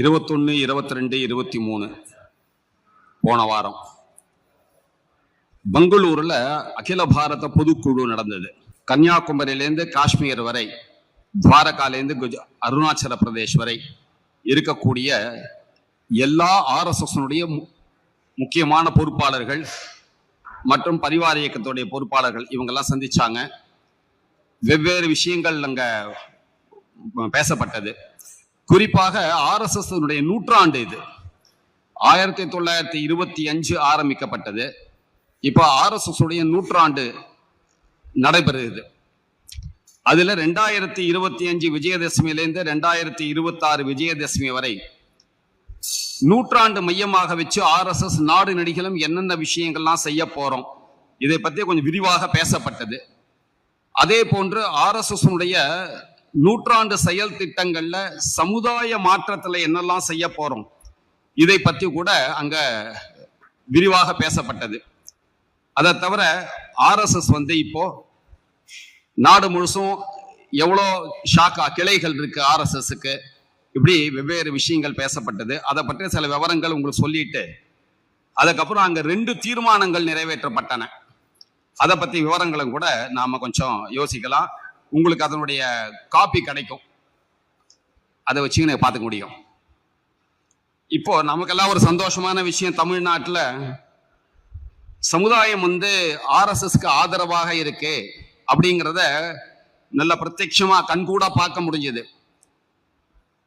இருபத்தொன்று இருபத்தி ரெண்டு இருபத்தி மூணு போன வாரம். பெங்களூரில் அகில பாரத பொதுக்குழு நடந்தது. கன்னியாகுமரியிலேருந்து காஷ்மீர் வரை துவாரகாலேருந்து குஜ அருணாச்சல பிரதேஷ் வரை இருக்கக்கூடிய எல்லா ஆர்எஸ்எஸ்னுடைய முக்கியமான பொறுப்பாளர்கள் மற்றும் பரிவார இயக்கத்துடைய பொறுப்பாளர்கள் இவங்கெல்லாம் சந்திச்சாங்க. வெவ்வேறு விஷயங்கள் அங்கே பேசப்பட்டது. குறிப்பாக ஆர்எஸ்எஸ் நூற்றாண்டு இது. ஆயிரத்தி தொள்ளாயிரத்தி இருபத்தி அஞ்சு ஆரம்பிக்கப்பட்டது. இப்போ ஆர்எஸ்எஸ் உடைய நூற்றாண்டு நடைபெறுகிறது. அதில் ரெண்டாயிரத்தி இருபத்தி அஞ்சு விஜயதசமியிலேருந்து ரெண்டாயிரத்தி இருபத்தாறு விஜயதசமி வரை நூற்றாண்டு மையமாக வச்சு ஆர்எஸ்எஸ் நாடு நடிகளும் என்னென்ன விஷயங்கள்லாம் செய்ய போகிறோம் இதை பற்றி கொஞ்சம் விரிவாக பேசப்பட்டது. அதே போன்று ஆர்எஸ்எஸ்னுடைய நூற்றாண்டு செயல் திட்டங்கள்ல சமுதாய மாற்றத்துல என்னெல்லாம் செய்ய போறோம் இதை பத்தி கூட அங்க விரிவாக பேசப்பட்டது. அதை தவிர ஆர்எஸ்எஸ் வந்து இப்போ நாடு முழுசும் எவ்வளோ ஷாக்கா கிளைகள் இருக்கு ஆர்எஸ்எஸ்க்கு. இப்படி வெவ்வேறு விஷயங்கள் பேசப்பட்டது. அதை பற்றிய சில விவரங்கள் உங்களுக்கு சொல்லிட்டு அதுக்கப்புறம் அங்கே ரெண்டு தீர்மானங்கள் நிறைவேற்றப்பட்டன. அதை பற்றி விவரங்களும் கூட நாம கொஞ்சம் யோசிக்கலாம். உங்களுக்கு அதனுடைய காப்பி கிடைக்கும். அதை வச்சு நீங்கள் பார்த்துக்க முடியும். இப்போ நமக்கெல்லாம் ஒரு சந்தோஷமான விஷயம் தமிழ்நாட்டில். சமுதாயம் வந்து ஆர்எஸ்எஸ்க்கு ஆதரவாக இருக்கு அப்படிங்கிறத நல்ல பிரத்யட்சமாக கண்கூட பார்க்க முடிஞ்சது.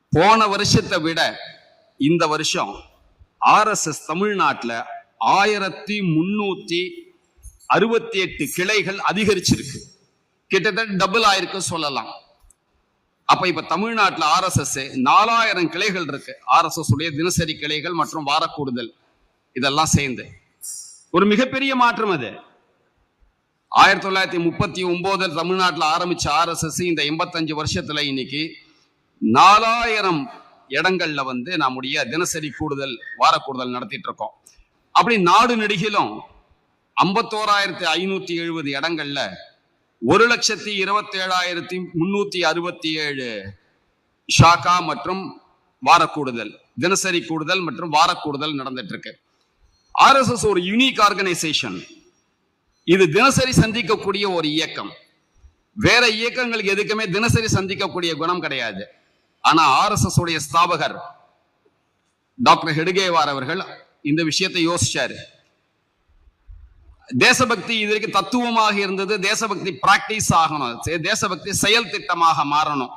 போன வருஷத்தை விட இந்த வருஷம் ஆர்எஸ்எஸ் தமிழ்நாட்டில் ஆயிரத்தி முன்னூற்றி அறுபத்தி எட்டு கிளைகள் அதிகரிச்சிருக்கு. கிட்டத்தட்ட டபுள் ஆயிருக்கு சொல்லலாம். அப்ப இப்ப தமிழ்நாட்டில் ஆர்எஸ்எஸ் நாலாயிரம் கிளைகள் இருக்கு. ஆர்எஸ்எஸ் உடைய தினசரி கிளைகள் மற்றும் வாரக்கூடுதல். இதெல்லாம் சேர்ந்து. ஒரு மிகப்பெரிய மாற்றம் அது. ஆயிரத்தி தொள்ளாயிரத்தி முப்பத்தி ஒன்பதுல தமிழ்நாட்டில் ஆரம்பிச்ச ஆர்எஸ்எஸ் இந்த எண்பத்தஞ்சு வருஷத்துல இன்னைக்கு நாலாயிரம் இடங்கள்ல வந்து நம்முடைய தினசரி கூடுதல் வாரக்கூடுதல் நடத்திட்டு இருக்கோம். அப்படி நாடு நெடுகிலும் ஐம்பத்தோராயிரத்தி ஐநூத்தி எழுபது இடங்கள்ல ஒரு லட்சத்தி இருபத்தி ஏழாயிரத்தி முன்னூத்தி அறுபத்தி ஏழு ஷாக்கா மற்றும் வாரக்கூடுதல் தினசரி கூடுதல் மற்றும் வாரக்கூடுதல் நடந்துட்டு இருக்கு ஆர்எஸ்எஸ் ஒரு யூனிக் ஆர்கனைசேஷன் இது தினசரி சந்திக்கக்கூடிய ஒரு இயக்கம். வேற இயக்கங்களுக்கு எதுக்குமே தினசரி சந்திக்கக்கூடிய குணம் கிடையாது. ஆனா ஆர்எஸ்எஸ் உடைய ஸ்தாபகர் டாக்டர் ஹெடுகேவார் அவர்கள் இந்த விஷயத்தை யோசிச்சாரு. தேசபக்தி இது வரைக்கும் தத்துவமாக இருந்தது. தேசபக்தி பிராக்டிஸ் ஆகணும். தேசபக்தி செயல் திட்டமாக மாறணும்.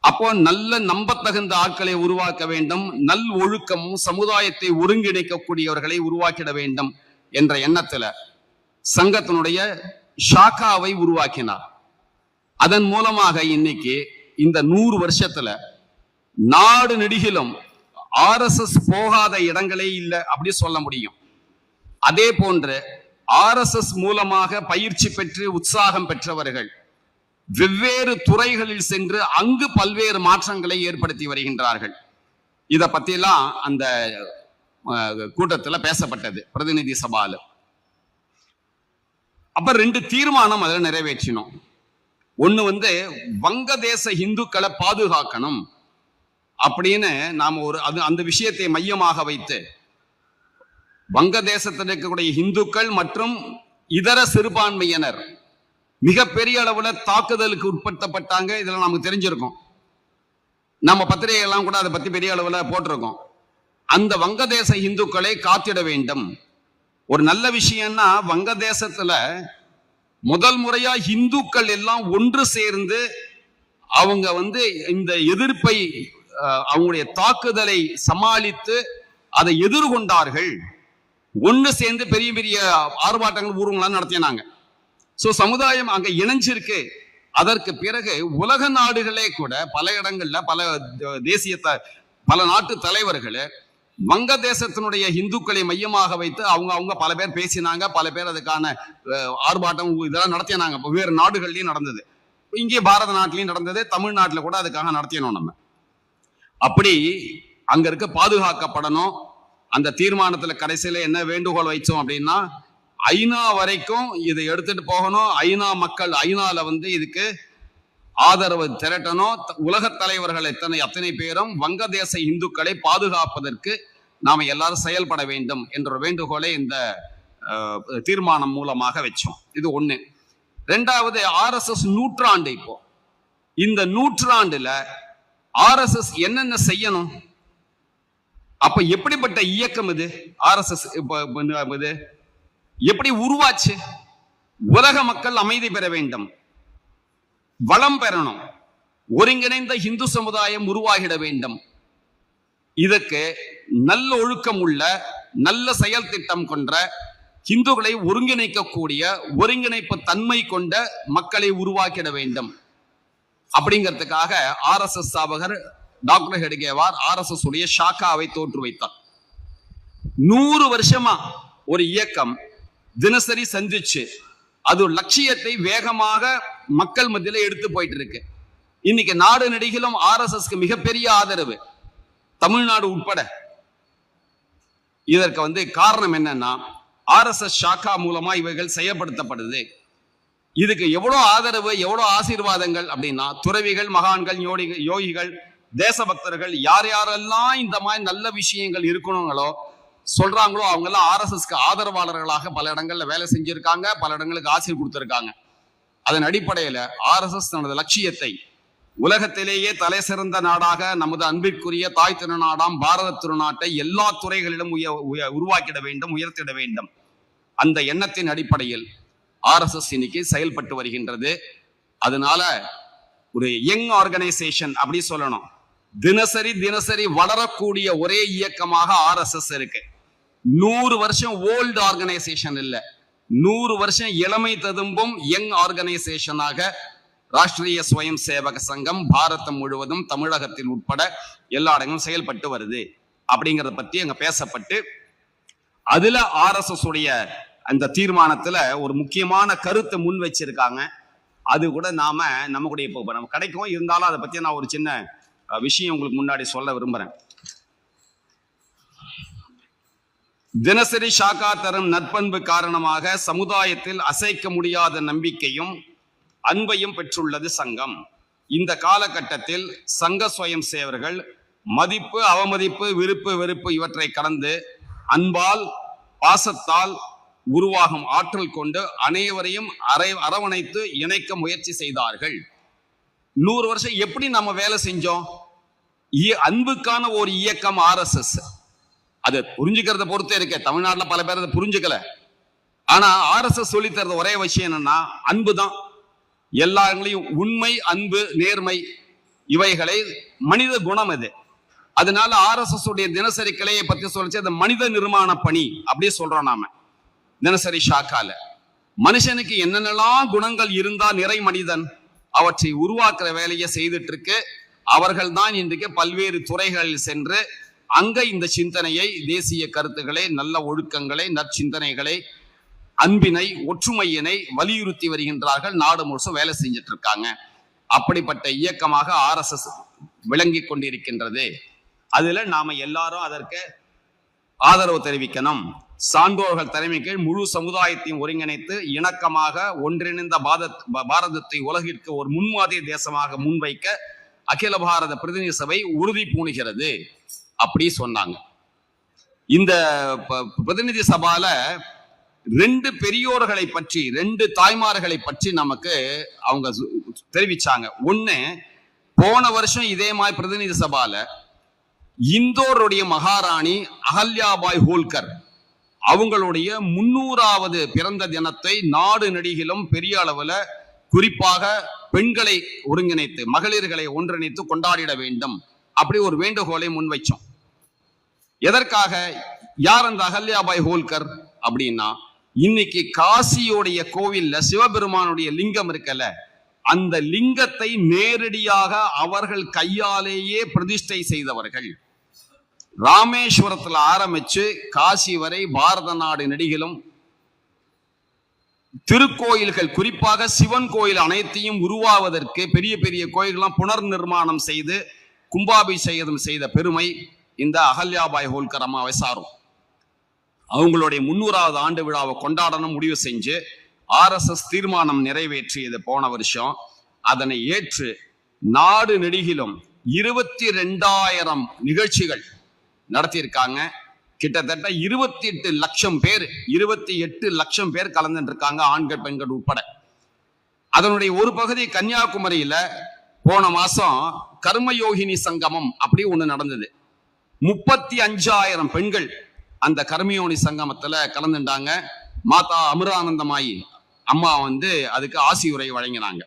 அப்போ நல்ல நம்பத்தகுந்த ஆட்களை உருவாக்க வேண்டும். நல் ஒழுக்கமும் சமுதாயத்தை ஒருங்கிணைக்கக்கூடியவர்களை உருவாக்கிட வேண்டும் என்ற எண்ணத்துல சங்கத்தினுடைய ஷாக்காவை உருவாக்கினார். அதன் மூலமாக இன்னைக்கு இந்த நூறு வருஷத்துல நாடு நெடுகிலும் ஆர்எஸ்எஸ் போகாத இடங்களே இல்லை அப்படி சொல்ல முடியும். அதே போன்று ஆர்எஸ்எஸ் மூலமாக பயிற்சி பெற்று உற்சாகம் பெற்றவர்கள் வெவ்வேறு துறைகளில் சென்று அங்கு பல்வேறு மாற்றங்களை ஏற்படுத்தி வருகின்றார்கள். இதை பற்றிலாம் அந்த கூட்டத்தில் பேசப்பட்டது பிரதிநிதி சபால. அப்ப ரெண்டு தீர்மானம் அதில் நிறைவேற்றினோம். ஒன்று வந்து வங்கதேச இந்துக்களை பாதுகாக்கணும். அப்படின்னு நாம் ஒரு அது அந்த விஷயத்தை மையமாக வைத்து வங்கதேசத்தில் இருக்கக்கூடிய இந்துக்கள் மற்றும் இதர சிறுபான்மையினர் மிகப்பெரிய அளவுல தாக்குதலுக்கு உட்படுத்தப்பட்டாங்க. இதெல்லாம் நமக்கு தெரிஞ்சிருக்கோம். நம்ம பத்திரிகை எல்லாம் கூட அதை பத்தி பெரிய அளவுல போட்டிருக்கோம். அந்த வங்கதேச இந்துக்களை காத்திட வேண்டும். ஒரு நல்ல விஷயம்னா வங்கதேசத்துல முதல் முறையா இந்துக்கள் எல்லாம் ஒன்று சேர்ந்து அவங்க வந்து இந்த எதிர்ப்பை அவங்களுடைய தாக்குதலை சமாளித்து அதை எதிர்கொண்டார்கள். ஒன்று சேர்ந்து பெரிய பெரிய ஆர்ப்பாட்டங்கள் ஊர்வலம் நடத்தினாங்க ஸோ சமுதாயம் அங்கே இணைஞ்சிருக்கு. அதற்கு பிறகு உலக நாடுகளே கூட பல இடங்கள்ல பல தேசிய பல நாட்டு தலைவர்கள் வங்கதேசத்தினுடைய இந்துக்களை மையமாக வைத்து அவங்க அவங்க பல பேர் பேசினாங்க பல பேர் அதுக்கான ஆர்ப்பாட்டம் இதெல்லாம் நடத்தினாங்க. வெவ்வேறு நாடுகள்லையும் நடந்தது. இங்கே பாரத நாட்டிலையும் நடந்தது தமிழ்நாட்டில் கூட அதுக்காக நடத்தினோம் நம்ம. அப்படி அங்க இருக்க பாதுகாக்கப்படணும். அந்த தீர்மானத்துல கடைசியில என்ன வேண்டுகோள் வைச்சோம் அப்படின்னா ஐநா வரைக்கும் இதை எடுத்துட்டு போகணும். ஐநா மக்கள் ஐநால வந்து இதுக்கு ஆதரவு திரட்டணும். த- உலகத் தலைவர்கள் எத்தனை அத்தனை பேரும் வங்கதேச இந்துக்களை பாதுகாப்பதற்கு நாம எல்லாரும் செயல்பட வேண்டும் என்ற வேண்டுகோளை இந்த தீர்மானம் மூலமாக வச்சோம். இது ஒண்ணு. ரெண்டாவது ஆர்எஸ்எஸ் நூற்றாண்டு இப்போ. இந்த நூற்றாண்டுல ஆர்எஸ்எஸ் என்னென்ன செய்யணும்? அப்ப எப்படிப்பட்ட இயக்கம் இது? ஆர்எஸ்எஸ் இது? எப்படி உருவாச்சு? உலக மக்கள் அமைதி பெற வேண்டும். வளம் பெறணும். ஒருங்கிணைந்த இந்து சமுதாயம் உருவாகிட வேண்டும். இதற்கு நல்ல ஒழுக்கம் உள்ள நல்ல செயல் திட்டம் கொண்ட இந்துக்களை ஒருங்கிணைக்கக்கூடிய ஒருங்கிணைப்பு தன்மை கொண்ட மக்களை உருவாக்கிட வேண்டும். அப்படிங்கிறதுக்காக ஆர்எஸ்எஸ் சாபகர் டாக்டர் ஹெடுகேவார் ஆர்எஸ்எஸ் உடைய ஷாக்காவை தோற்று வைத்தார். நூறு வருஷமா ஒரு இயக்கம் தினசரி சந்திச்சு அது ஒரு லட்சியத்தை வேகமாக மக்கள் மத்தியில எடுத்து போயிட்டு இருக்கு. இன்னைக்கு நாடு நடிகிலும் ஆர்எஸ்எஸ்க்கு மிகப்பெரிய ஆதரவு தமிழ்நாடு உட்பட. இதற்கு வந்து காரணம் என்னன்னா ஆர்எஸ்எஸ் ஷாக்கா மூலமா இவைகள் செயல்படுத்தப்படுது. இதுக்கு எவ்வளவு ஆதரவு எவ்வளவு ஆசீர்வாதங்கள் அப்படின்னா துறவிகள் மகான்கள் யோடிகள் யோகிகள் தேசபக்தர்கள் யார் யாரெல்லாம் இந்த மாதிரி நல்ல விஷயங்கள் இருக்கணுங்களோ சொல்றாங்களோ அவங்க எல்லாம் ஆர்எஸ்எஸ்க்கு ஆதரவாளர்களாக பல இடங்கள்ல வேலை செஞ்சிருக்காங்க பல இடங்களுக்கு ஆசிரியர் கொடுத்திருக்காங்க. அதன் அடிப்படையில ஆர்எஸ்எஸ் தனது லட்சியத்தை உலகத்திலேயே தலை சிறந்த நாடாக நமது அன்பிற்குரிய தாய் திருநாடாம் பாரத திருநாட்டை எல்லா துறைகளிலும் உய உய- உருவாக்கிட வேண்டும் உயர்த்திட வேண்டும். அந்த எண்ணத்தின் அடிப்படையில் ஆர்எஸ்எஸ் இன்னைக்கு செயல்பட்டு வருகின்றது. அதனால ஒரு யங் ஆர்கனைசேஷன் அப்படி சொல்லணும். தினசரி தினசரி வளரக்கூடிய ஒரே இயக்கமாக ஆர்எஸ்எஸ் இருக்கு. நூறு வருஷம் ஓல்டு ஆர்கனைசேஷன் இல்ல. நூறு வருஷம் இளமை ததும்பும் யங் ஆர்கனைசேஷனாக ராஷ்டிரிய சுயம் சேவக சங்கம் பாரதம் முழுவதும் தமிழகத்தில் உட்பட எல்லா இடங்களும் செயல்பட்டு வருது. அப்படிங்கறத பத்தி அங்க பேசப்பட்டு அதுல ஆர்எஸ்எஸ் உடைய அந்த தீர்மானத்துல ஒரு முக்கியமான கருத்தை முன் வச்சிருக்காங்க. அது கூட நாம நம்மளுடைய இப்போ நம்ம கிடைக்கும். இருந்தாலும் அதை பத்தி நான் ஒரு சின்ன விஷயம் உங்களுக்கு முன்னாடி சொல்ல விரும்புறேன். தினசரி ஷாக்கா தரும் நற்பண்பு காரணமாக சமுதாயத்தில் அசைக்க முடியாத நம்பிக்கையும் அன்பையும் பெற்றுள்ளது சங்கம். இந்த காலகட்டத்தில் சங்க சுயம் சேவர்கள் மதிப்பு அவமதிப்பு விருப்பு வெறுப்பு இவற்றை கடந்து அன்பால் பாசத்தால் உருவாகும் ஆற்றல் கொண்டு அனைவரையும் அரை அரவணைத்து இணைக்க முயற்சி செய்தார்கள். நூறு வருஷம் எப்படி நம்ம வேலை செஞ்சோம்? அன்புக்கான ஒரு இயக்கம் ஆர்எஸ்எஸ் அது புரிஞ்சுக்கிறத பொறுத்தே இருக்க. தமிழ்நாட்டில் பல பேர் அதை புரிஞ்சுக்கல. ஆனா ஆர்எஸ்எஸ் சொல்லி தரது ஒரே விஷயம் என்னன்னா அன்பு தான் எல்லாங்களையும் உண்மை அன்பு நேர்மை இவைகளை மனித குணம் இது அதனால ஆர்எஸ்எஸ் உடைய தினசரி கிளையை பத்தி சொல்லிச்சு அது மனித நிர்மாண பணி அப்படியே சொல்றோம் நாம. தினசரி ஷாக்கால. மனுஷனுக்கு என்னென்னலாம் குணங்கள் இருந்தா நிறை மனிதன் அவற்றை உருவாக்குற வேலையை செய்துட்டு இருக்கு. அவர்கள் தான் இன்றைக்கு பல்வேறு துறைகளில் சென்று அங்க இந்த சிந்தனையை தேசிய கருத்துக்களை நல்ல ஒழுக்கங்களை நற்சிந்தனைகளை அன்பினை ஒற்றுமையினை வலியுறுத்தி வருகின்றார்கள். நாடு முழுசும் வேலை செஞ்சிட்டு இருக்காங்க அப்படிப்பட்ட இயக்கமாக ஆர்எஸ்எஸ் விளங்கி கொண்டிருக்கின்றது. அதுல நாம எல்லாரும் அதற்கு ஆதரவு தெரிவிக்கணும். சான்றோர்கள் தலைமை கீழ் முழு சமுதாயத்தையும் ஒருங்கிணைத்து இணக்கமாக ஒன்றிணைந்த பாரத பாரதத்தை உலகிற்கு ஒரு முன்மாதிரி தேசமாக முன்வைக்க அகில பாரத பிரதிநிதி சபை உறுதி பூணுகிறது அப்படி சொன்னாங்க. இந்த ப- பிரதிநிதி சபால ரெண்டு பெரியோர்களை பற்றி ரெண்டு தாய்மார்களை பற்றி நமக்கு அவங்க தெரிவிச்சாங்க. ஒண்ணு போன வருஷம் இதே மாதிரி பிரதிநிதி சபால இந்தோருடைய மகாராணி அகல்யாபாய் ஹோல்கர் அவங்களுடைய முன்னூறாவது பிறந்த தினத்தை நாடு நெடுகிலும் பெரிய அளவில் குறிப்பாக பெண்களை ஒருங்கிணைத்து மகளிர்களை ஒன்றிணைத்து கொண்டாடிட வேண்டும். அப்படி ஒரு வேண்டுகோளை முன்வைச்சோம். எதற்காக? யார் அந்த அகல்யாபாய் ஹோல்கர் அப்படின்னா இன்னைக்கு காசியோடைய கோவில்ல சிவபெருமானுடைய லிங்கம் இருக்கல. அந்த லிங்கத்தை நேரடியாக அவர்கள் கையாலேயே பிரதிஷ்டை செய்தவர்கள். ராமேஸ்வரத்துல ஆரம்பிச்சு காசி வரை பாரத நாடு நெடுகிலும் திருக்கோயில்கள் குறிப்பாக சிவன் கோயில் அனைத்தையும் உருவாவதற்கு பெரிய பெரிய கோயில்கள்லாம் புனர் நிர்மாணம் செய்து கும்பாபிஷேகம் செய்த பெருமை இந்த அகல்யாபாய் ஹோல்கர் அம்மாவை சாரும். அவங்களுடைய முன்னூறாவது ஆண்டு விழாவை கொண்டாடணும் முடிவு செஞ்சு ஆர்எஸ்எஸ் தீர்மானம் நிறைவேற்றியது போன வருஷம். அதனை ஏற்று நாடு நெடுகிலும் இருபத்தி ரெண்டாயிரம் நிகழ்ச்சிகள் நடத்தியிருக்காங்க. கிட்டத்தட்ட இருபத்தி எட்டு லட்சம் பேர் இருபத்தி எட்டு லட்சம் பேர் கலந்துட்டு இருக்காங்க ஆண்கள் பெண்கள் உட்பட. அதனுடைய ஒரு பகுதி கன்னியாகுமரியில போன மாசம் கர்மயோகினி சங்கமம் அப்படி ஒண்ணு நடந்தது. முப்பத்தி அஞ்சாயிரம் பெண்கள் அந்த கர்மயோனி சங்கமத்துல கலந்துட்டாங்க மாதா அமிர்தானந்தமாயி அம்மா வந்து அதுக்கு ஆசியுரை வழங்கினாங்க.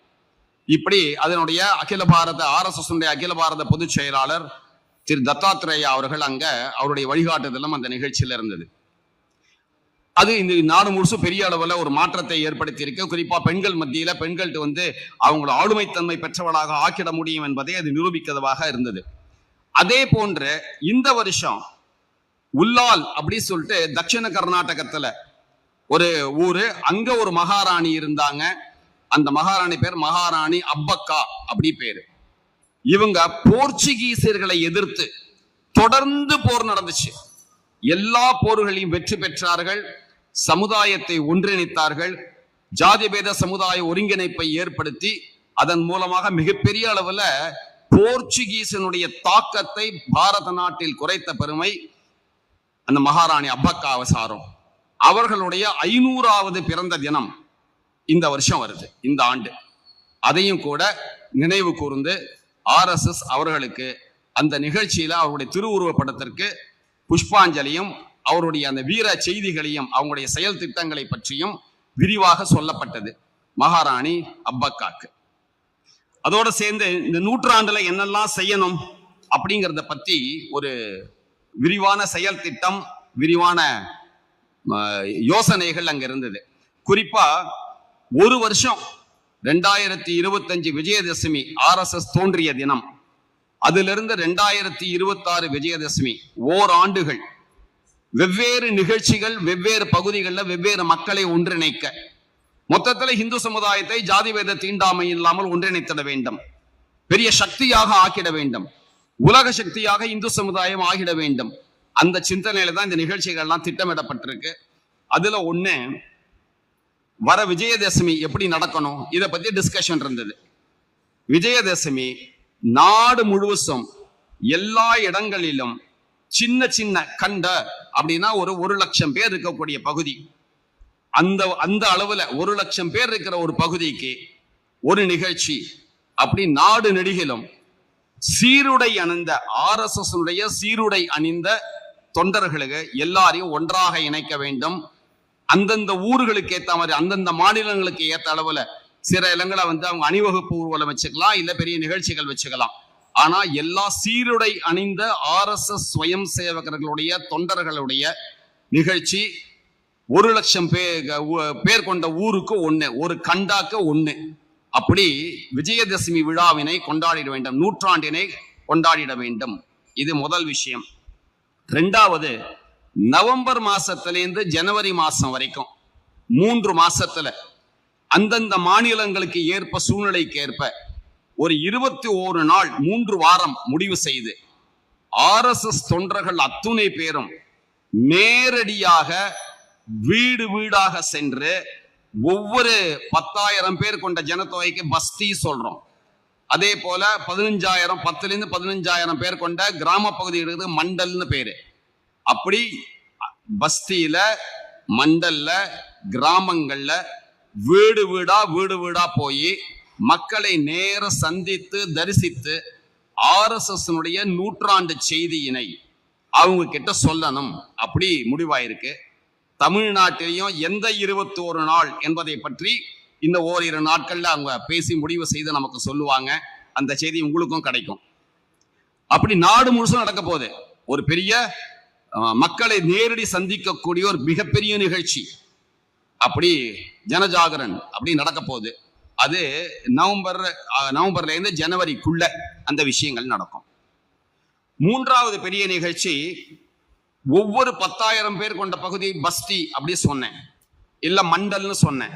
இப்படி அதனுடைய அகில பாரத ஆர்எஸ்எஸ் அகில பாரத பொதுச் செயலாளர் திரு தத்தாத்திரேயா அவர்கள் அங்க அவருடைய வழிகாட்டுதலும் அந்த நிகழ்ச்சியில இருந்தது. அது இந்த நாடு முழுசும் பெரிய அளவில் ஒரு மாற்றத்தை ஏற்படுத்தி இருக்கு குறிப்பா பெண்கள் மத்தியில பெண்கள்ட்டு வந்து அவங்கள ஆளுமைத்தன்மை பெற்றவளாக ஆக்கிட முடியும் என்பதை அது நிரூபிக்கிறதாக இருந்தது. அதே போன்று இந்த வருஷம் உல்லால் அப்படின்னு சொல்லிட்டு தட்சிண கர்நாடகத்துல ஒரு ஊரு அங்க ஒரு மகாராணி இருந்தாங்க. அந்த மகாராணி பேர் மகாராணி அப்பக்கா அப்படி பேரு. இவங்க போர்ச்சுகீசியர்களை எதிர்த்து தொடர்ந்து போர் நடந்துச்சு. எல்லா போர்களையும் வெற்றி பெற்றார்கள் சமுதாயத்தை ஒன்றிணைத்தார்கள் ஜாதி பேத சமுதாய ஒருங்கிணைப்பை ஏற்படுத்தி அதன் மூலமாக மிகப்பெரிய அளவுல போர்ச்சுகீசனுடைய தாக்கத்தை பாரத நாட்டில் குறைத்த பெருமை அந்த மகாராணி அப்பக்காவை சாரும் அவர்களுடைய ஐநூறாவது பிறந்த தினம் இந்த வருஷம் வருது இந்த ஆண்டு. அதையும் கூட நினைவு கூர்ந்து ஆர்எஸ்எஸ் அவர்களுக்கு அந்த நிகழ்ச்சியில அவருடைய திருவுருவப்படத்திற்கு புஷ்பாஞ்சலியும் அவருடைய அந்த வீர செய்திகளையும் அவங்களுடைய செயல் திட்டங்களை பற்றியும் விரிவாக சொல்லப்பட்டது. மகாராணி அப்பக்காக்கு. அதோடு சேர்ந்து இந்த நூற்றாண்டுல என்னெல்லாம் செய்யணும் அப்படிங்கிறத பற்றி ஒரு விரிவான செயல் திட்டம் விரிவான யோசனைகள் அங்க இருந்தது. குறிப்பா ஒரு வருஷம் ரெண்டாயிரத்தி இருபத்தஞ்சு விஜயதசமி ஆர்எஸ்எஸ் தோன்றிய தினம். அதிலிருந்து ரெண்டாயிரத்தி இருபத்தாறு விஜயதசமி ஓர் ஆண்டுகள். வெவ்வேறு நிகழ்ச்சிகள் வெவ்வேறு பகுதிகளில் வெவ்வேறு மக்களை ஒன்றிணைக்க. மொத்தத்தில் இந்து சமுதாயத்தை ஜாதி வேத தீண்டாமை இல்லாமல் ஒன்றிணைத்திட வேண்டும். பெரிய சக்தியாக ஆக்கிட வேண்டும். உலக சக்தியாக இந்து சமுதாயம் ஆகிட வேண்டும். அந்த சிந்தனையில தான் இந்த நிகழ்ச்சிகள்லாம் திட்டமிடப்பட்டிருக்கு. அதுல ஒன்று வர விஜயதசமி எப்படி நடக்கணும்? இதை பத்தி டிஸ்கஷன் இருந்தது. விஜயதசமி நாடு முழுவதும் எல்லா இடங்களிலும் சின்ன சின்ன கண்ட அப்படின்னா ஒரு ஒரு லட்சம் பேர் இருக்கக்கூடிய பகுதி. அந்த அந்த அளவுல ஒரு லட்சம் பேர் இருக்கிற ஒரு பகுதிக்கு ஒரு நிகழ்ச்சி. அப்படி நாடு நெடுகிலும் சீருடை அணிந்த ஆர் எஸ் எஸ் சீருடை அணிந்த தொண்டர்களுக்கு எல்லாரையும் ஒன்றாக இணைக்க வேண்டும். அந்தந்த ஊர்களுக்கு ஏத்த மாதிரி அந்தந்த மாநிலங்களுக்கு ஏத்த அளவுல சில இடங்களை வந்து அவங்க அணிவகுப்பு ஊர்வலம் வச்சுக்கலாம் இல்ல பெரிய நிகழ்ச்சிகள் வச்சுக்கலாம். ஆனா எல்லா சீருடை அணிந்த ஆர்எஸ்எஸ் ஸ்வயம் சேவகர்களுடைய தொண்டர்களுடைய நிகழ்ச்சி ஒரு லட்சம் பேர் பேர் கொண்ட ஊருக்கு ஒண்ணு ஒரு கண்டாக்கு ஒண்ணு. அப்படி விஜயதசமி விழாவினை கொண்டாடிட வேண்டும் நூற்றாண்டினை கொண்டாடிட வேண்டும். இது முதல் விஷயம். ரெண்டாவது நவம்பர் மாசத்திலேருந்து ஜனவரி மாசம் வரைக்கும் மூன்று மாசத்துல அந்தந்த மாநிலங்களுக்கு ஏற்ப சூழ்நிலைக்கு ஏற்ப ஒரு இருபத்தி ஓரு நாள் மூன்று வாரம் முடிவு செய்து ஆர்எஸ்எஸ் தொண்டர்கள் அத்துணை பேரும் நேரடியாக வீடு வீடாக சென்று ஒவ்வொரு பத்தாயிரம் பேர் கொண்ட ஜனத்தொகைக்கு பஸ்தி சொல்றோம். அதே போல பதினஞ்சாயிரம் பத்துல இருந்து பதினஞ்சாயிரம் பேர் கொண்ட கிராம பகுதிகளுக்கு மண்டல்னு பேரு. அப்படி பஸ்தியில மண்டல்ல கிராமங்கள்ல வீடு வீடா வீடு வீடா போய் மக்களை நேர சந்தித்து தரிசித்து ஆர்எஸ்எஸ் நூற்றாண்டு செய்தியினை அவங்க கிட்ட சொல்லணும். அப்படி முடிவாயிருக்கு. தமிழ்நாட்டிலையும் எந்த இருபத்தி ஒரு நாள் என்பதை பற்றி இந்த ஓரிரு நாட்கள்ல அவங்க பேசி முடிவு செய்து நமக்கு சொல்லுவாங்க. அந்த செய்தி உங்களுக்கும் கிடைக்கும். அப்படி நாடு முழுசும் நடக்க போகுது. ஒரு பெரிய மக்களை நேரடி சந்திக்கக்கூடிய ஒரு மிகப்பெரிய நிகழ்ச்சி. அப்படி ஜனஜாகரன் அப்படி நடக்க போகுது. அது நவம்பர் நவம்பர்லேருந்து நவம்பர்ல இருந்து ஜனவரிக்குள்ள அந்த விஷயங்கள் நடக்கும். மூன்றாவது பெரிய நிகழ்ச்சி ஒவ்வொரு பத்தாயிரம் பேர் கொண்ட பகுதி பஸ்தி அப்படி சொன்னேன். இல்ல மண்டல்னு சொன்னேன்.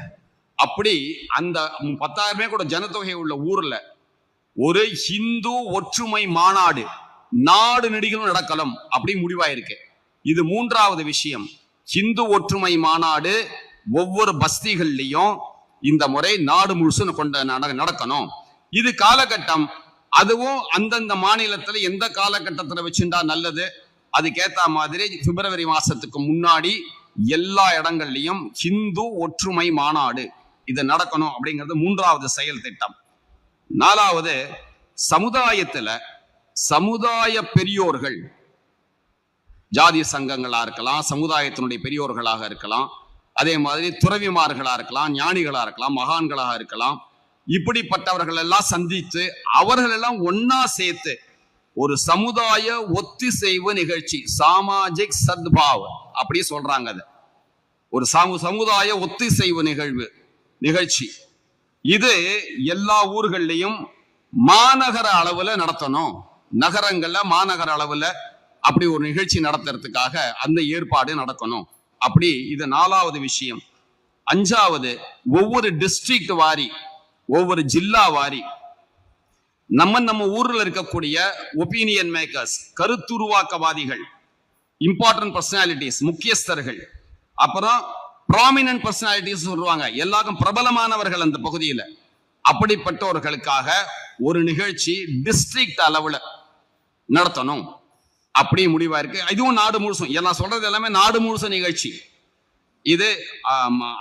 அப்படி அந்த பத்தாயிரம் பேர் கூட ஜனத்தொகை உள்ள ஊர்ல ஒரு ஹிந்து ஒற்றுமை மாநாடு நாடு நெடுகிலும் நடக்கலாம் அப்படி முடிவாயிருக்கு. இது மூன்றாவது விஷயம். ஹிந்து ஒற்றுமை மாநாடு ஒவ்வொரு பஸ்திகள்லையும் இந்த முறை நாடு முழுசும் கொண்ட நட- நடக்கணும். இது காலகட்டம். அதுவும் அந்தந்த மாநிலத்தில் எந்த காலகட்டத்தில் வச்சுட்டா நல்லது? அதுக்கேற்ற மாதிரி பிப்ரவரி மாசத்துக்கு முன்னாடி எல்லா இடங்கள்லையும் ஹிந்து ஒற்றுமை மாநாடு இது நடக்கணும் அப்படிங்கிறது மூன்றாவது செயல் திட்டம். நாலாவது சமுதாயத்துல சமுதாய பெரியோர்கள் ஜாதி சங்கங்களாக இருக்கலாம் சமுதாயத்தினுடைய பெரியோர்களாக இருக்கலாம் அதே மாதிரி துறவிமார்களாக இருக்கலாம் ஞானிகளாக இருக்கலாம் மகான்களாக இருக்கலாம். இப்படிப்பட்டவர்கள் எல்லாம் சந்தித்து அவர்கள் எல்லாம் ஒன்னா சேர்த்து ஒரு சமுதாய ஒத்திசைவு நிகழ்ச்சி சாமாஜிக் சத்பாவ் அப்படி சொல்றாங்க அது. ஒரு சமு சமுதாய ஒத்திசைவு நிகழ்வு நிகழ்ச்சி. இது எல்லா ஊர்கள்லையும் மாநகர அளவுல நடத்தணும். நகரங்கள்ல மாநகர அளவுல அப்படி ஒரு நிகழ்ச்சி நடத்துறதுக்காக அந்த ஏற்பாடு நடக்கணும். அப்படி இது நாலாவது விஷயம். அஞ்சாவது ஒவ்வொரு டிஸ்ட்ரிக்ட் வாரி ஒவ்வொரு ஜில்லா வாரி நம்ம நம்ம ஊர்ல இருக்கக்கூடிய ஒப்பீனியன் மேக்கர்ஸ் கருத்துருவாக்கவாதிகள் இம்பார்ட்டன்ட் பர்சனாலிட்டிஸ் முக்கியஸ்தர்கள் அப்புறம் ப்ராமினன்ட் பர்சனாலிட்டிஸ் சொல்லுவாங்க. எல்லாருக்கும் பிரபலமானவர்கள் அந்த பகுதியில். அப்படிப்பட்டவர்களுக்காக ஒரு நிகழ்ச்சி டிஸ்ட்ரிக்ட் அளவுல நடத்தணும். அப்படி முடிவா இருக்கு. இதுவும் நாடு முழுசும். எல்லாம் சொல்றது எல்லாமே நாடு முழுச நிகழ்ச்சி. இது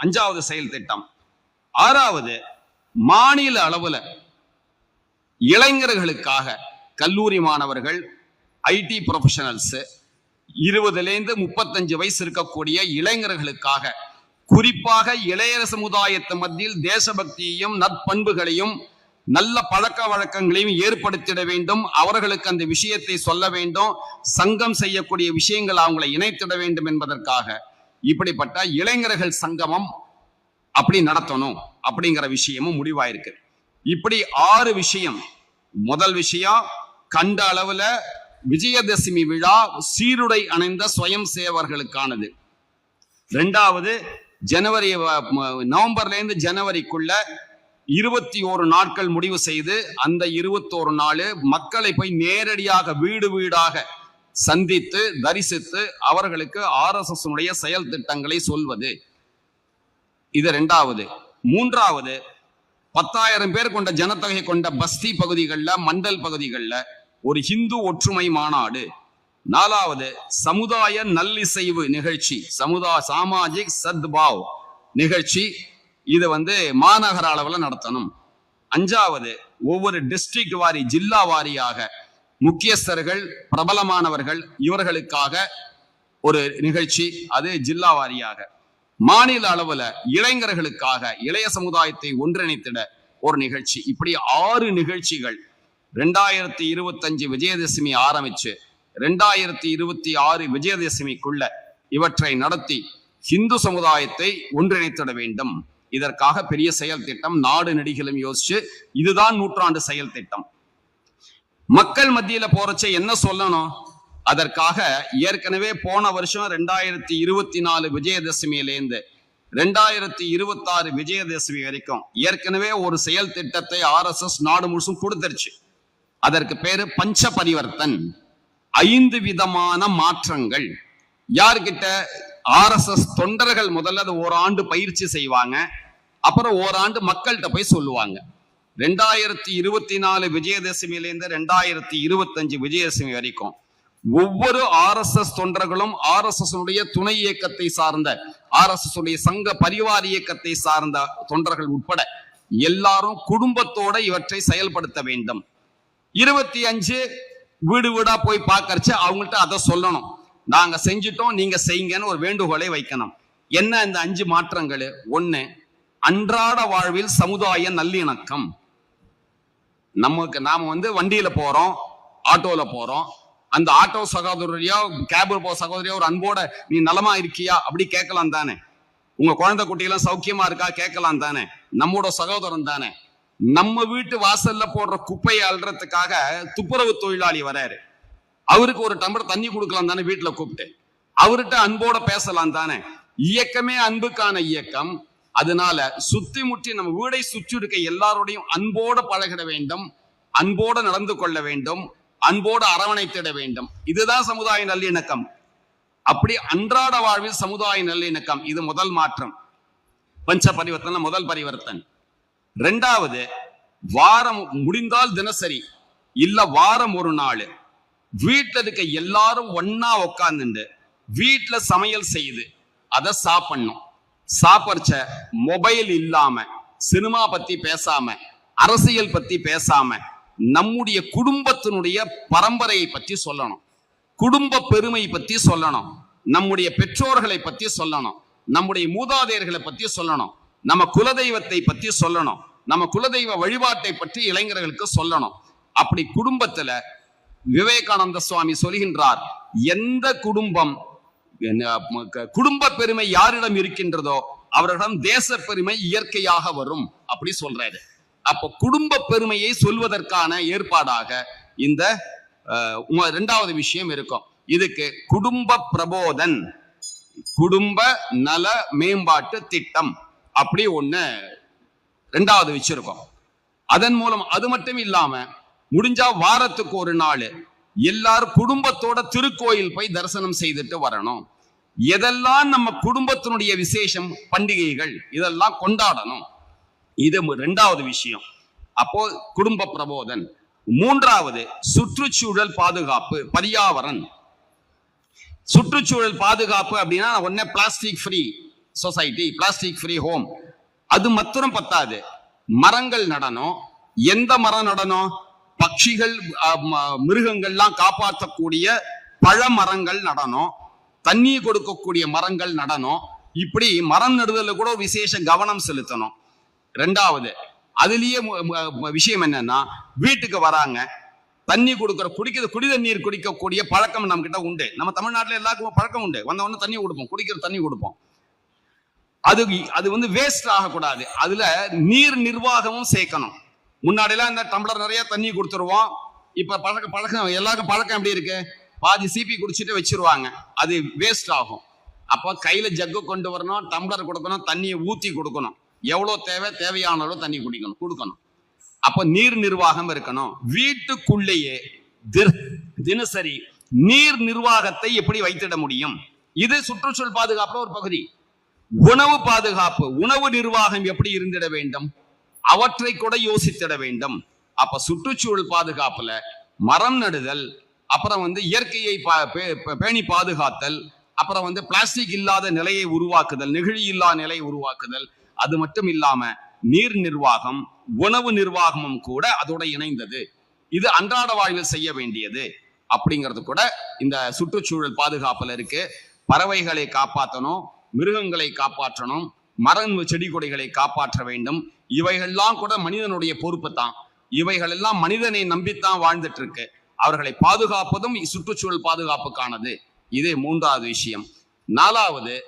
அஞ்சாவது செயல் திட்டம். ஆறாவது மாநில அளவுல இளைஞர்களுக்காக கல்லூரி மாணவர்கள் ஐடி ப்ரொஃபஷனல்ஸ் இருபதுலேருந்து முப்பத்தஞ்சு வயசு இருக்கக்கூடிய இளைஞர்களுக்காக குறிப்பாக இளைய சமுதாயத்து மத்தியில் தேசபக்தியையும் நற்பண்புகளையும் நல்ல பழக்க வழக்கங்களையும் ஏற்படுத்திட வேண்டும். அவர்களுக்கு அந்த விஷயத்தை சொல்ல வேண்டும். சங்கம் செய்யக்கூடிய விஷயங்கள் அவங்களை இணைத்திட வேண்டும் என்பதற்காக. இப்படிப்பட்ட இளைஞர்கள் சங்கமம் அப்படி நடத்தணும் அப்படிங்கிற விஷயமும் முடிவாயிருக்கு. இப்படி ஆறு விஷயம். முதல் விஷயம் கண்ட அளவுல விஜயதசமி விழா சீருடை அணைந்த சுயம் சேவர்களுக்கானது. ரெண்டாவது ஜனவரி நவம்பர்லேருந்து நவம்பர்ல இருந்து ஜனவரிக்குள்ள இருபத்தி ஓரு நாட்கள் முடிவு செய்து அந்த இருபத்தோரு நாள் மக்களை போய் நேரடியாக வீடு வீடாக சந்தித்து தரிசித்து அவர்களுக்கு ஆர்எஸ்எஸ்னுடைய செயல் திட்டங்களை சொல்வது. இது ரெண்டாவது. மூன்றாவது பத்தாயிரம் பேர் கொண்ட ஜனத்தொகை கொண்ட பஸ்தி பகுதிகளில் மண்டல் பகுதிகளில் ஒரு ஹிந்து ஒற்றுமை மாநாடு. நாலாவது சமுதாய நல்லிசைவு நிகழ்ச்சி சமுதா சாமாஜிக் சத்பாவ் நிகழ்ச்சி. இது வந்து மாநகர அளவில் நடத்தணும். அஞ்சாவது ஒவ்வொரு டிஸ்ட்ரிக்ட் வாரி ஜில்லா வாரியாக முக்கியஸ்தர்கள் பிரபலமானவர்கள் இவர்களுக்காக ஒரு நிகழ்ச்சி அது ஜில்லா வாரியாக. மாநில அளவுல இளைஞர்களுக்காக இளைய சமுதாயத்தை ஒன்றிணைத்திட ஒரு நிகழ்ச்சி. இப்படி ஆறு நிகழ்ச்சிகள் ரெண்டாயிரத்தி இருபத்தஞ்சு விஜயதசமி ஆரம்பிச்சு ரெண்டாயிரத்தி இருபத்தி ஆறு விஜயதசமிக்குள்ள இவற்றை நடத்தி இந்து சமுதாயத்தை ஒன்றிணைத்திட வேண்டும். இதற்காக பெரிய செயல் திட்டம் நாடு நெடுகிலும் யோசிச்சு இதுதான் நூற்றாண்டு செயல் திட்டம். மக்கள் மத்தியில போறச்ச என்ன சொல்லணும்? அதற்காக ஏற்கனவே போன வருஷம் ரெண்டாயிரத்தி இருபத்தி நாலு விஜயதசமியிலேருந்து ரெண்டாயிரத்தி இருபத்தாறு விஜயதசமி வரைக்கும் ஏற்கனவே ஒரு செயல் திட்டத்தை ஆர்எஸ்எஸ் நாடு முழுசும் கொடுத்துருச்சு. அதற்கு பேரு பஞ்ச பரிவர்த்தன் ஐந்து விதமான மாற்றங்கள். யார்கிட்ட? ஆர்எஸ்எஸ் தொண்டர்கள் முதல்ல அது ஓராண்டு பயிற்சி செய்வாங்க. அப்புறம் ஓராண்டு மக்கள்கிட்ட போய் சொல்லுவாங்க. ரெண்டாயிரத்தி இருபத்தி நாலு விஜயதசமியிலேருந்து ரெண்டாயிரத்தி இருபத்தஞ்சு விஜயதசமி வரைக்கும் ஒவ்வொரு ஆர்எஸ்எஸ் தொண்டர்களும் ஆர்எஸ்எஸ் உடைய துணை இயக்கத்தை சார்ந்த ஆர்எஸ்எஸ் உடைய சங்க பரிவார இயக்கத்தை சார்ந்த தொண்டர்கள் உட்பட எல்லாரும் குடும்பத்தோட இவற்றை செயல்படுத்த வேண்டும். இருபத்தி அஞ்சு வீடு வீடா போய் பார்க்கறச்சு அவங்கள்ட்ட அதை சொல்லணும். நாங்க செஞ்சிட்டோம் நீங்க செய்யுங்கன்னு ஒரு வேண்டுகோளை வைக்கணும். என்ன இந்த அஞ்சு மாற்றங்கள்? ஒண்ணு அன்றாட வாழ்வில் சமுதாய நல்லிணக்கம். நமக்கு நாம வந்து வண்டியில போறோம் ஆட்டோல போறோம். அந்த ஆட்டோ சகோதரியோ கேபில் போ சகோதரியோ ஒரு அன்போட நீ நலமா இருக்கியா? அப்படி கேட்கலாம் தானே. உங்க குழந்தை குட்டியெல்லாம் சௌக்கியமா இருக்கா? கேட்கலாம் தானே. நம்மோட சகோதரன் தானே. நம்ம வீட்டு வாசல்ல போடுற குப்பையை அல்றதுக்காக துப்புரவு தொழிலாளி வராரு. அவருக்கு ஒரு டம்ளர் தண்ணி கொடுக்கலாம் தானே வீட்டுல கூப்பிட்டு. அவர்கிட்ட அன்போட பேசலாம் தானே. இயக்கமே அன்புக்கான இயக்கம். அதனால சுத்தி முற்றி நம்ம வீடை சுற்றி இருக்க எல்லாரோடையும் அன்போட பழகிட வேண்டும். அன்போட நடந்து கொள்ள வேண்டும். அன்போடு அரவணைத்திட வேண்டும். இதுதான் சமுதாய நல்லிணக்கம் அப்படி அன்றாட வாழ்வில் சமுதாய நல்லிணக்கம் இது முதல் மாற்றம். பஞ்ச பரிவர்த்தன முதல் பரிவர்த்தன். ரெண்டாவது வாரம் முடிந்தால் தினசரி. இல்ல வாரம் ஒரு நாள். வீட்டில் இருக்க எல்லாரும் ஒன்னா உக்காந்துண்டு வீட்டில் சமையல் செய்து அதை சாப்பிடணும். சாப்பிடுச்ச மொபைல் இல்லாம சினிமா பத்தி பேசாம அரசியல் பத்தி பேசாம நம்முடைய குடும்பத்தினுடைய பரம்பரையை பத்தி சொல்லணும். குடும்ப பெருமை பத்தி சொல்லணும். நம்முடைய பெற்றோர்களை பத்தி சொல்லணும். நம்முடைய மூதாதையர்களை பத்தி சொல்லணும். நம்ம குலதெய்வத்தை பத்தி சொல்லணும். நம்ம குலதெய்வ வழிபாட்டை பற்றி இளைஞர்களுக்கு சொல்லணும். அப்படி குடும்பத்துல விவேகானந்த சுவாமி சொல்கின்றார் எந்த குடும்பம் குடும்ப பெருமை யாரிடம் இருக்கின்றதோ அவர்களிடம் தேச பெருமை இயற்கையாக வரும் அப்படி சொல்றாரு. அப்போ குடும்ப பெருமையை சொல்வதற்கான ஏற்பாடாக இந்த அஹ், இரண்டாவது விஷயம் இருக்கும். இதுக்கு குடும்ப பிரபோதன் குடும்ப நல மேம்பாட்டு திட்டம் அப்படி ஒண்ணு ரெண்டாவது வச்சிருக்கோம் அதன் மூலம் அது மட்டும் இல்லாம முடிஞ்சா வாரத்துக்கு ஒரு நாள். எல்லாரும் குடும்பத்தோட திருக்கோயில் போய் தரிசனம் செய்துட்டு வரணும். எதெல்லாம் நம்ம குடும்பத்தினுடைய விசேஷம் பண்டிகைகள் இதெல்லாம் கொண்டாடணும். இது ரெண்டாவது விஷயம். அப்போ குடும்ப பிரபோதன். மூன்றாவது சுற்றுச்சூழல் பாதுகாப்பு பரியாவரன் சுற்றுச்சூழல் பாதுகாப்பு அப்படின்னா ஒன்னே plastic free society plastic free home அது மாத்திரம் பத்தாது. மரங்கள் நடனம் எந்த மரம் நடனம் பட்சிகள் ம- மிருகங்கள்லாம் காப்பாற்றக்கூடிய பழ மரங்கள் நடணும் தண்ணி கொடுக்கக்கூடிய மரங்கள் நடணும் இப்படி மரம் நடுதல கூட விசேஷ கவனம் செலுத்தணும். ரெண்டாவது அதுலயே விஷயம் என்னன்னா வீட்டுக்கு வராங்க தண்ணி கொடுக்குற குடிக்கிற குடி தண்ணீர் குடிக்கக்கூடிய பழக்கம் நம்ம கிட்ட உண்டு. நம்ம தமிழ்நாட்டில் எல்லாருக்கும் பழக்கம் உண்டு. வந்த உடனே தண்ணி கொடுப்போம் குடிக்கிற தண்ணி கொடுப்போம். அது அது வந்து வேஸ்ட் ஆகக்கூடாது. அதுல நீர் நிர்வாகமும் சேர்க்கணும். முன்னாடிலாம் இந்த டம்ளர் நிறைய தண்ணி கொடுத்துருவோம். இப்போ பழக்க பழக்கம் எல்லாருக்கும் பழக்கம் எப்படி இருக்கு? பாதி சிபி குடிச்சிட்டு வச்சிருவாங்க. அது வேஸ்ட் ஆகும். அப்போ கையில் ஜக்கு கொண்டு வரணும் டம்ளர் கொடுக்கணும் தண்ணியை ஊற்றி கொடுக்கணும். எவ்வளோ தேவை தேவையான அளவு தண்ணி குடிக்கணும் கொடுக்கணும். அப்போ நீர் நிர்வாகம் இருக்கணும். வீட்டுக்குள்ளேயே தினசரி நீர் நிர்வாகத்தை எப்படி வைத்திட முடியும்? இது சுற்றுச்சூழல் பாதுகாப்புல ஒரு பகுதி. உணவு பாதுகாப்பு உணவு நிர்வாகம் எப்படி இருந்திட வேண்டும்? அவற்றை கூட யோசித்திட வேண்டும். அப்ப சுற்றுச்சூழல் பாதுகாப்புல மரம் நடுதல் அப்புறம் வந்து இயற்கையை பா- பே- பேணி பாதுகாத்தல் அப்புறம் வந்து பிளாஸ்டிக் இல்லாத நிலையை உருவாக்குதல் நெகிழி இல்லாத நிலையை உருவாக்குதல் அது மட்டும் இல்லாம நீர் நிர்வாகம் உணவு நிர்வாகமும் கூட அதோட இணைந்தது. இது அன்றாட வாழ்வில் செய்ய வேண்டியது. அப்படிங்கிறது கூட இந்த சுற்றுச்சூழல் பாதுகாப்புல இருக்கு. பறவைகளை காப்பாற்றணும் மிருகங்களை காப்பாற்றணும் மரம் செடி கொடிகளை காப்பாற்ற வேண்டும். இவைகள்லாம் கூட மனிதனுடைய பொறுப்பு தான் இவைகள் எல்லாம் மனிதனை நம்பித்தான் வாழ்ந்துட்டு இருக்கு அவர்களை பாதுகாப்பதும் சுற்றுச்சூழல் பாதுகாப்புக்கானது. இதே மூன்றாவது விஷயம். நாலாவது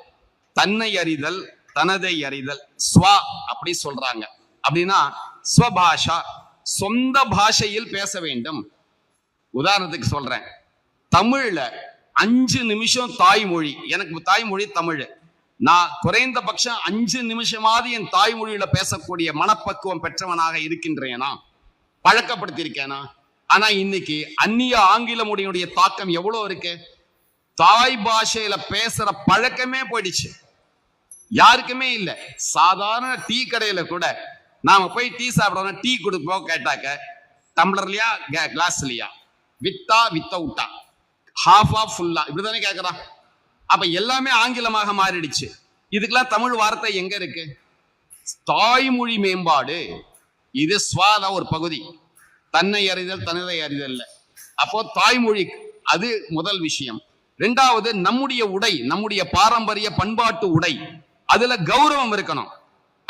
தன்னை அறிதல் தனதை அறிதல் ஸ்வ அப்படி சொல்றாங்க. அப்படின்னா ஸ்வபாஷா சொந்த பாஷையில் பேச வேண்டும். உதாரணத்துக்கு சொல்றேன். தமிழ்ல அஞ்சு நிமிஷம் தாய்மொழி எனக்கு தாய்மொழி தமிழ். நான் குறைந்தபட்சம் அஞ்சு நிமிஷமாவது என் தாய்மொழியில பேசக்கூடிய மனப்பக்குவம் பெற்றவனாக இருக்கின்றேனா? பழக்கப்படுத்தியிருக்கேனா? ஆனா இன்னைக்கு அந்நிய ஆங்கில மொழியினுடைய தாக்கம் எவ்வளவு இருக்கு? தாய் பாஷையில பேசுற பழக்கமே போயிடுச்சு. யாருக்குமே இல்லை. சாதாரண டீ கடையில கூட நாம போய் டீ சாப்பிடறோம் டீ கொடுப்போம் கேட்டாக்க டம்ளர்லயா கிளாஸ்லயா வித்தா வித்தவுட்டா ஹாஃபா ஃபுல்லா இப்படிதானே கேக்குறான்? அப்ப எல்லாமே ஆங்கிலமாக மாறிடுச்சு. இதுக்கெல்லாம் தமிழ் வார்த்தை எங்க இருக்கு? தாய்மொழி மேம்பாடு. இது சுவாத ஒரு பகுதி. தன்னை அறிதல் தனதை அறிதல் அப்போ தாய்மொழி அது முதல் விஷயம். ரெண்டாவது நம்முடைய உடை நம்முடைய பாரம்பரிய பண்பாட்டு உடை. அதுல கௌரவம் இருக்கணும்.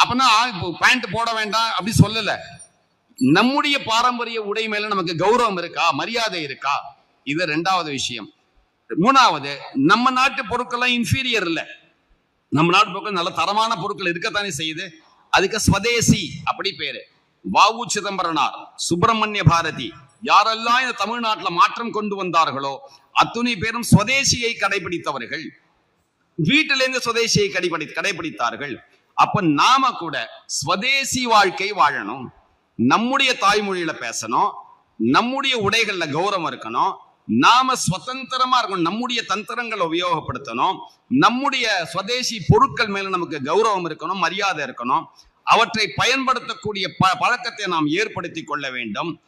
அப்பனா இப்போ பேண்ட் போட வேண்டாம் அப்படி சொல்லல. நம்முடைய பாரம்பரிய உடை மேல நமக்கு கௌரவம் இருக்கா? மரியாதை இருக்கா? இது ரெண்டாவது விஷயம். மூணாவது நம்ம நாட்டு பொருட்கள்லாம் இன்ஃபீரியர் இல்லை. நம்ம நாட்டு பொருட்கள் நல்ல தரமான பொருட்கள் இருக்கத்தானே செய்யுது. அதுக்கு ஸ்வதேசி அப்படி பேரு. வாவு சிதம்பரனார் சுப்பிரமணிய பாரதி யாரெல்லாம் இந்த தமிழ்நாட்டில் மாற்றம் கொண்டு வந்தார்களோ அத்துணை பேரும் ஸ்வதேசியை கடைபிடித்தவர்கள். வீட்டிலேருந்து சுதேசியை கடைபிடி கடைபிடித்தார்கள். அப்ப நாம கூட ஸ்வதேசி வாழ்க்கை வாழணும். நம்முடைய தாய்மொழியில பேசணும். நம்முடைய உடைகள்ல கௌரவம் இருக்கணும். நாம சுதந்திரமா இருக்கணும். நம்முடைய தந்திரங்களை உபயோகப்படுத்தணும். நம்முடைய சுவதேசி பொருட்கள் மேல நமக்கு கௌரவம் இருக்கணும் மரியாதை இருக்கணும். அவற்றை பயன்படுத்தக்கூடிய ப- பழக்கத்தை நாம் ஏற்படுத்தி கொள்ள வேண்டும்.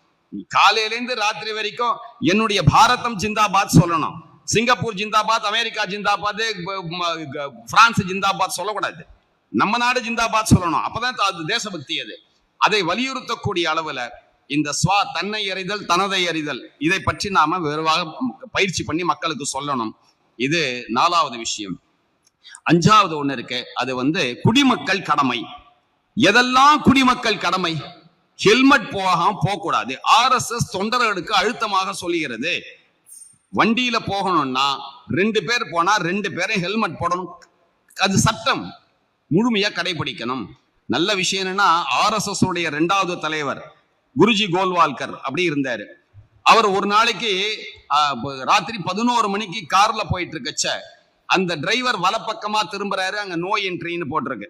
காலையிலேருந்து ராத்திரி வரைக்கும் என்னுடைய பாரதம் ஜிந்தாபாத் சொல்லணும். சிங்கப்பூர் ஜிந்தாபாத் அமெரிக்கா ஜிந்தாபாத் பிரான்ஸ் ஜிந்தாபாத் சொல்லக்கூடாது. நம்ம நாடு ஜிந்தாபாத் சொல்லணும். அப்பதான் அது தேசபக்தி அது. அதை வலியுறுத்தக்கூடிய அளவுல இந்த ஸ்வா தன்னை அறிதல் தனதை அறிதல் இதை பற்றி நாம வெறுவாக பயிற்சி பண்ணி மக்களுக்கு சொல்லணும். இது நாலாவது விஷயம். அஞ்சாவது ஒண்ணு இருக்கு. அது வந்து குடிமக்கள் கடமை. எதெல்லாம் குடிமக்கள் கடமை? ஹெல்மெட் போகாம போகக்கூடாது. ஆர்எஸ்எஸ் தொண்டர்களுக்கு அழுத்தமாக சொல்லுகிறது. வண்டியில போகணும்னா ரெண்டு பேர் போனா ரெண்டு பேரும் ஹெல்மெட் போடணும். அது சட்டம். முழுமையா கடைபிடிக்கணும். நல்ல விஷயம் என்னன்னா ஆர்எஸ்எஸ் உடைய இரண்டாவது தலைவர் குருஜி கோல்வால்கர் அப்படி இருந்தாரு. அவர் ஒரு நாளைக்கு ராத்திரி பதினோரு மணிக்கு கார்ல போயிட்டு இருக்கச்ச அந்த டிரைவர் வலப்பக்கமா திரும்புறாரு அங்க நோ என்ட்ரின்னு போட்டிருக்கு.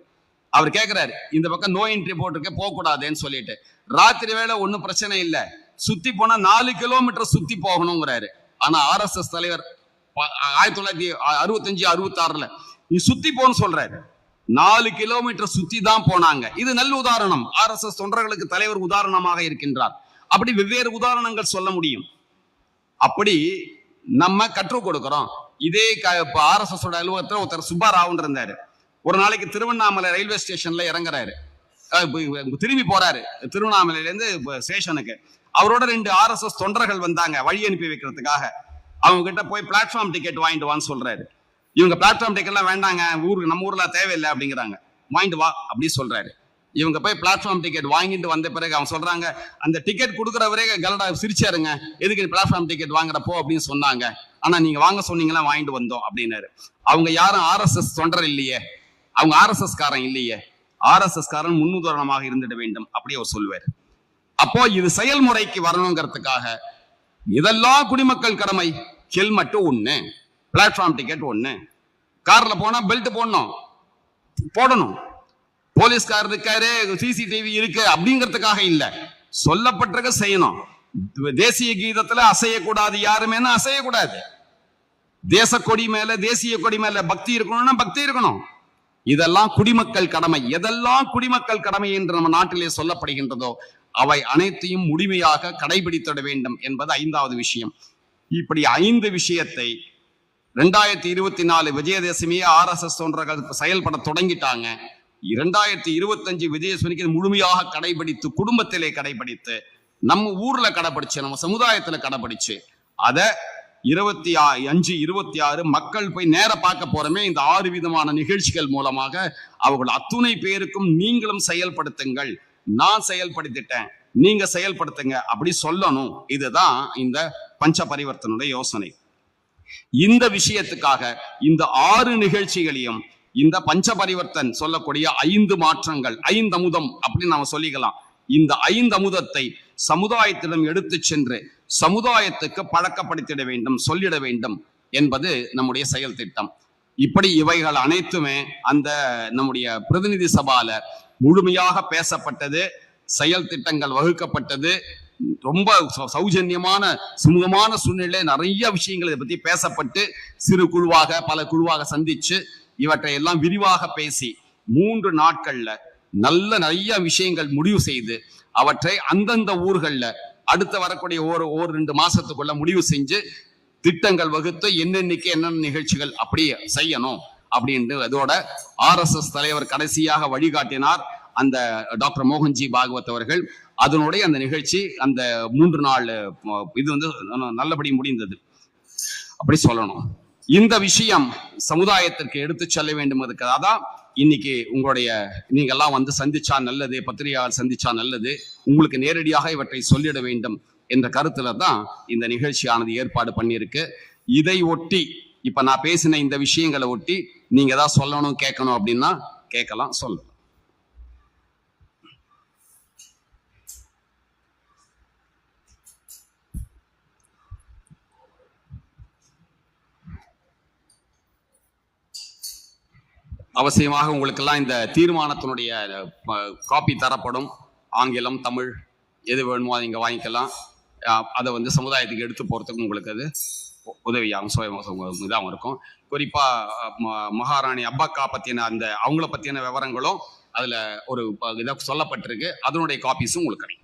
அவர் கேட்குறாரு இந்த பக்கம் நோ என்ட்ரி போட்டிருக்க போகக்கூடாதுன்னு சொல்லிட்டு. ராத்திரி வேலை ஒன்றும் பிரச்சனை இல்லை சுத்தி போனா நாலு கிலோமீட்டர் சுத்தி போகணுங்கிறாரு. ஆனா ஆர்எஸ்எஸ் தலைவர் ஆயிரத்தி தொள்ளாயிரத்தி அறுபத்தஞ்சு அறுபத்தி ஆறுல நீ சுத்தி போன்னு சொல்றாரு. நாலு கிலோமீட்டர் சுத்தி தான் போனாங்க. இது நல்ல உதாரணம். ஆர்எஸ்எஸ் தொண்டர்களுக்கு தலைவர் உதாரணமாக இருக்கின்றார். அப்படி வெவ்வேறு உதாரணங்கள் சொல்ல முடியும். அப்படி நம்ம கற்றுக் கொடுக்கிறோம். இதே ஆர்எஸ்எஸ் அலுவலகத்துல ஒருத்தர் சுப்பாராவன் இருந்தாரு. ஒரு நாளைக்கு திருவண்ணாமலை ரயில்வே ஸ்டேஷன்ல இறங்குறாரு. திரும்பி போறாரு. திருவண்ணாமலையில இருந்து ஸ்டேஷனுக்கு. அவரோட ரெண்டு ஆர்எஸ்எஸ் தொண்டர்கள் வந்தாங்க வழி அனுப்பி வைக்கிறதுக்காக. அவங்க கிட்ட போய் பிளாட்ஃபார்ம் டிக்கெட் வாங்கிட்டு வான்னு சொல்றாரு. இவங்க பிளாட்ஃபார்ம் டிக்கெட்லாம் வேண்டாங்க ஊருக்கு நம்ம ஊர்ல தேவையில்லை அப்படிங்கிறாங்க. வாங்கிட்டு வா அப்படி சொல்றாரு. இவங்க போய் பிளாட்ஃபார்ம் டிக்கெட் வாங்கிட்டு வந்த பிறகு அவங்க சொல்றாங்க அந்த டிக்கெட் கொடுக்குறவரே கலடா சிரிச்சாருங்க எதுக்கு பிளாட்ஃபார்ம் டிக்கெட் வாங்குறப்போ அப்படின்னு சொன்னாங்க. ஆனா நீங்க வாங்க சொன்னீங்களா வாங்கிட்டு வந்தோம் அப்படின்னாரு. அவங்க யாரும் ஆர்எஸ்எஸ் தொண்டர் இல்லையே. அவங்க ஆர்எஸ்எஸ் காரன் இல்லையே. ஆர்எஸ்எஸ் காரன் முன்னுதாரணமாக இருந்துட வேண்டும் அப்படி அவர் சொல்லுவார். அப்போ இது செயல்முறைக்கு வரணுங்கிறதுக்காக இதெல்லாம் குடிமக்கள் கடமை. ஹெல்மெட்டு ஒண்ணு. பிளாட்ஃபார்ம் டிக்கெட் ஒன்று காரில் போனால் பெல்ட் போடணும். போடணும். போலீஸ்கார் இருக்காரு சிசிடிவி இருக்கு அப்படிங்கிறதுக்காக இல்லை. சொல்லப்பட்டிருக்க செய்யணும். தேசிய கீதத்துல அசையக்கூடாது யாருமேனா அசையக்கூடாது. தேச கொடி மேல தேசிய கொடி மேல பக்தி இருக்கணும்னா பக்தி இருக்கணும். இதெல்லாம் குடிமக்கள் கடமை. எதெல்லாம் குடிமக்கள் கடமை என்று நம்ம நாட்டிலே சொல்லப்படுகின்றதோ அவை அனைத்தையும் முழுமையாக கடைபிடித்திட வேண்டும் என்பது ஐந்தாவது விஷயம். இப்படி ஐந்து விஷயத்தை ரெண்டாயிரத்தி இருபத்தி நாலு விஜயதசமியே ஆர்எஸ்எஸ் தொண்டர்கள் செயல்பட தொடங்கிட்டாங்க. இரண்டாயிரத்தி இருபத்தஞ்சு விஜயதசமிக்கு முழுமையாக கடைபிடித்து குடும்பத்திலே கடைபிடித்து நம்ம ஊர்ல கடைபிடிச்சு நம்ம சமுதாயத்துல கடைபிடிச்சு அதை இருபத்தி ஆ- அஞ்சு இருபத்தி ஆறு மக்கள் போய் நேர பார்க்க போறமே இந்த ஆறு விதமான நிகழ்ச்சிகள் மூலமாக அவர்கள் அத்துணை பேருக்கும் நீங்களும் செயல்படுத்துங்கள். நான் செயல்படுத்திட்டேன் நீங்க செயல்படுத்துங்க அப்படி சொல்லணும். இதுதான் இந்த பஞ்ச பரிவர்த்தனுடைய யோசனை. இந்த விஷயத்துக்காக இந்த ஆறு நிகழ்ச்சிகளையும் இந்த பஞ்ச பரிவர்த்தன் சொல்லக்கூடிய ஐந்து மாற்றங்கள் ஐந்து அமுதம் அப்படின்னு நாம சொல்லிக்கலாம். இந்த ஐந்து அமுதத்தை சமுதாயத்திடம் எடுத்து சென்று சமுதாயத்துக்கு பழக்கப்படுத்திட வேண்டும் சொல்லிட வேண்டும் என்பது நம்முடைய செயல் திட்டம். இப்படி இவைகள் அனைத்துமே அந்த நம்முடைய பிரதிநிதி சபால முழுமையாக பேசப்பட்டது செயல் திட்டங்கள் வகுக்கப்பட்டது ரொம்ப சௌ- சௌஜன்யமான சுமூகமான சூழ்நிலை நிறைய விஷயங்கள் இதை பற்றி பேசப்பட்டு சிறு குழுவாக பல குழுவாக சந்திச்சு இவற்றை எல்லாம் விரிவாக பேசி மூன்று நாட்கள்ல நல்ல நிறைய விஷயங்கள் முடிவு செய்து அவற்றை அந்தந்த ஊர்களில் அடுத்து வரக்கூடிய ஒரு ஒரு ரெண்டு மாசத்துக்குள்ள முடிவு செஞ்சு திட்டங்கள் வகுத்து என்னென்னைக்கு என்னென்ன நிகழ்ச்சிகள் அப்படி செய்யணும் அப்படின்ட்டு அதோட ஆர்எஸ்எஸ் தலைவர் கடைசியாக வழிகாட்டினார் அந்த டாக்டர் மோகன்ஜி பாகவத் அவர்கள். அதனுடைய அந்த நிகழ்ச்சி அந்த மூன்று நாள் இது வந்து நல்லபடி முடிந்தது. அப்படி சொல்லணும். இந்த விஷயம் சமுதாயத்திற்கு எடுத்து செல்ல வேண்டும் அதுக்காக தான் இன்னைக்கு உங்களுடைய நீங்கெல்லாம் வந்து சந்திச்சா நல்லது பத்திரிகையாளர் சந்திச்சா நல்லது உங்களுக்கு நேரடியாக இவற்றை சொல்லிட வேண்டும் என்ற கருத்துல தான் இந்த நிகழ்ச்சியானது ஏற்பாடு பண்ணியிருக்கு. இதை ஒட்டி இப்ப நான் பேசின இந்த விஷயங்களை ஒட்டி நீங்க ஏதாவது சொல்லணும் கேட்கணும் அப்படின்னா கேட்கலாம் சொல்லலாம். அவசியமாக உங்களுக்கெல்லாம் இந்த தீர்மானத்தினுடைய காப்பி தரப்படும். ஆங்கிலம் தமிழ் எது வேணுமோ அதை இங்கே வாங்கிக்கலாம். அதை வந்து சமுதாயத்துக்கு எடுத்து போகிறதுக்கு உங்களுக்கு அது உதவியாகும். சுயமாக இதாகவும் இருக்கும். குறிப்பாக மகாராணி அப்பாக்கா பற்றின அந்த அவங்கள பற்றின விவரங்களும் அதில் ஒரு ப- இதை சொல்லப்பட்டிருக்கு. அதனுடைய காப்பீஸும் உங்களுக்கு கிடைக்கும்.